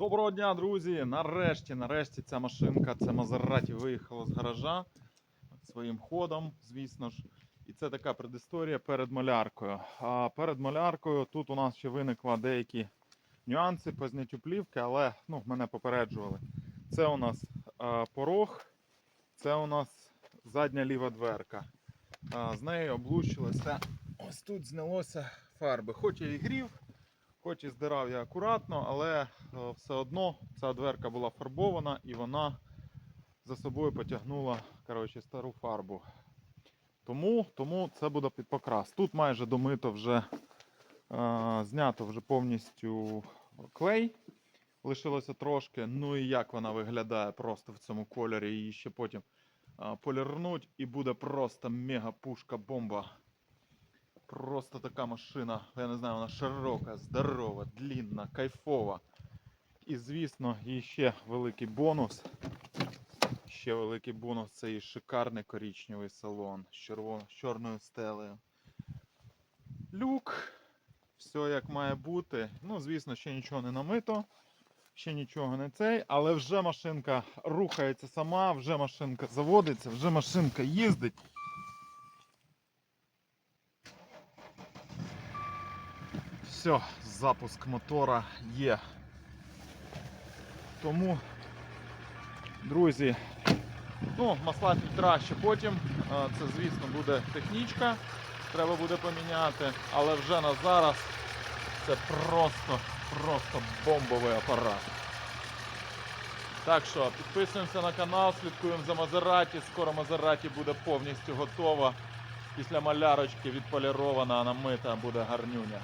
Доброго дня, друзі! Нарешті, нарешті ця машинка, це Мазераті виїхала з гаража своїм ходом, звісно ж. І це така предісторія перед маляркою. А перед маляркою тут у нас ще виникли деякі нюанси по зняттю плівки, але ну, мене попереджували. Це у нас а, порог, це у нас задня ліва дверка. А, з нею облущилося. Ось тут знялося фарби. Хоч я і грів, Хоч і здирав я акуратно, але е, все одно ця дверка була фарбована і вона за собою потягнула коротше, стару фарбу. Тому, тому це буде під покрас. Тут майже домито вже е, знято вже повністю клей. Лишилося трошки. Ну і як вона виглядає просто в цьому кольорі. Її ще потім е, полірнуть і буде просто мега пушка бомба. Просто така машина, я не знаю, вона широка, здорова, длінна, кайфова. І звісно, і ще великий бонус. Ще великий бонус це і шикарний коричневий салон з, червон... з чорною стелею. Люк. Все як має бути. Ну, звісно, ще нічого не намито. Ще нічого не цей, але вже машинка рухається сама, вже машинка заводиться, вже машинка їздить. Все, запуск мотора є. Тому, друзі, ну, масла фільтра ще потім. Це, звісно, буде технічка. Треба буде поміняти, але вже на зараз це просто, просто бомбовий апарат. Так що підписуємося на канал, слідкуємо за Мазераті. Скоро Мазераті буде повністю готова. Після малярочки відполірована, намита буде гарнюня.